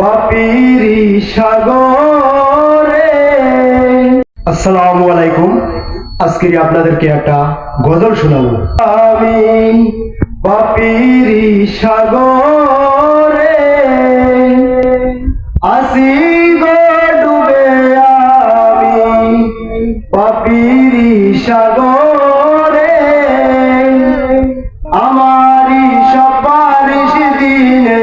পাপিরি সাগরে। আসসালামু আলাইকুম। আজকে আপনাদেরকে একটা গজল শোনাবো। আমি পাপিরি সাগরে আসি ডুবে আমি পাপিরি সাগরে। আমারি সপারিশ দিনে